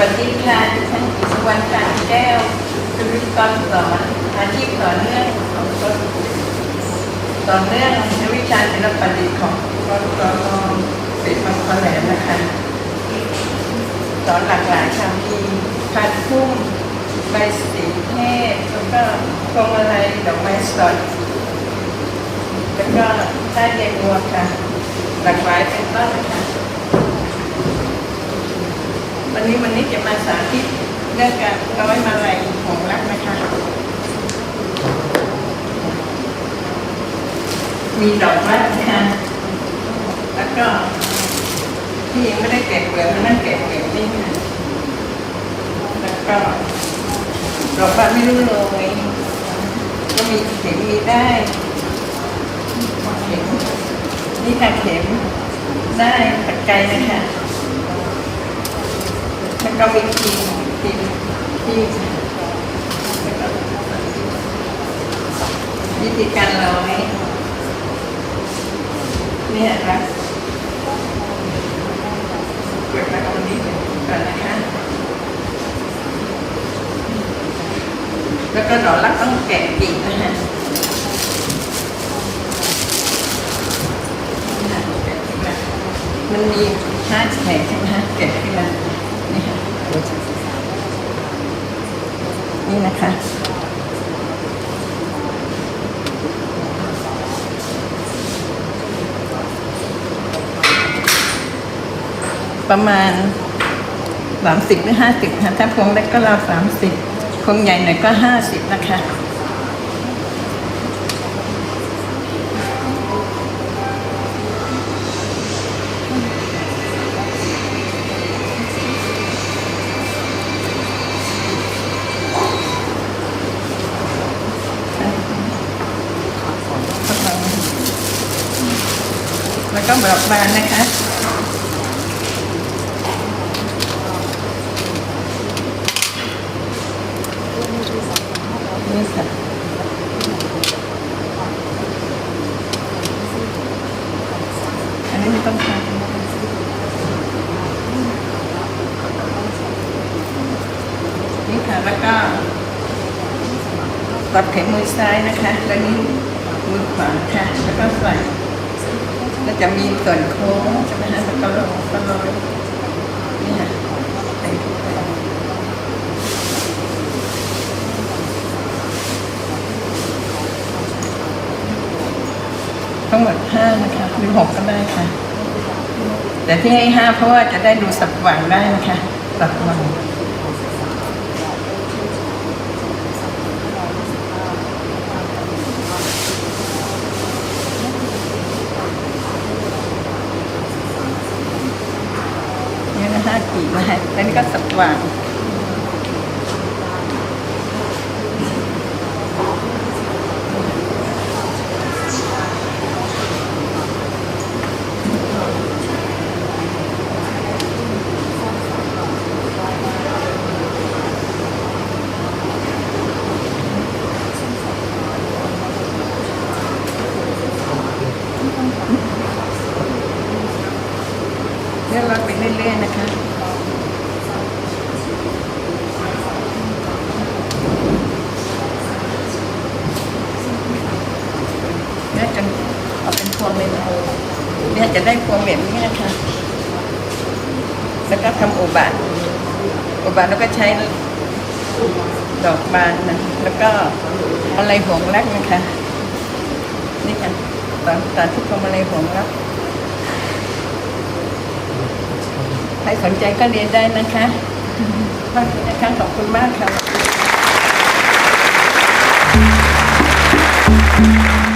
วัสดีค่ะดิฉันกิตวรรณการแก้วเป็นวิทยากรสอนอาชีพต่อเนื่องของรถต่อเนื่องในวิชาศิลปะประดิษฐ์ของรถกรเป็นบางคนแหลมนะคะสอนหลากหลายค่ะมีพันพุ่มใบสีเทศแล้วก็พวงมาลัยดอกไม้สดแล้วก็ใต้เรียนวัวค่ะหลากหลายเป็นต้นค่ะ วันนี้วันนี้จะมาสาธิตเรื่องการร้อยมาลัยของรักนะคะ มีดอกไม้ค่ะแล้วก็ที่ยังไม่ได้แกะเปลือกนั่นแกะเปลือกนี่ค่ะแล้วก็ดอกบานไม่รู้โรยก็มีเข็มมีได้เข็มนี่ค่ะเข็มได้ปักไกลนะคะ แล้วก็มีทีมทีมที่แล้วก็วิธีการร้อยเนี่ยครับเปิดมาตรงนี้ก่อนนะคะ แล้วก็ดอกรักต้องแกะปีกนะฮะมันมีห้าแฉกใช่ไหมฮะแกะขึ้นมานี่ค่ะ นี่นะคะ ประมาณสามสิบหรือห้าสิบค่ะถ้าพวงเล็กก็ราวสามสิบพวงใหญ่หน่อยก็ห้าสิบนะคะ แล้วก็บอกบานนะคะ นี่ค่ะอันนี้ไม่ต้องทำนี่ค่ะ แล้วก็ตัดเข็มมือซ้ายนะคะ แล้วนี่มือขวาค่ะ แล้วก็ใส่ ล้วจะมีส่วนโค้งใช่ไหมฮะแล้วก็ลงก็ลงนี่ค่ะใส่เข้าไปทั้งหมดห้านะคะหรือหกก็ได้ค่ะ แต่ที่ให้ห้าเพราะว่าจะได้ดูสับหว่างได้นะคะสับหว่างนี่นะห้ากีบ นี่ก็สว่างเลื่อนรถไปเรื่อยๆนะคะ เนี่ยจน เอาเป็นพวงเลยนะเนี่ยจะได้พวงแบบนี้นะคะแล้วก็ทำโอบานโอบานแล้วก็ใช้ดอกบานนะแล้วก็อะไรหวงรักนะคะ นี่ค่ะตอนตอนที่พวงอะไรหวงรักใครสนใจก็เรียนได้นะคะขอบคุณนะคะขอบคุณมากค่ะ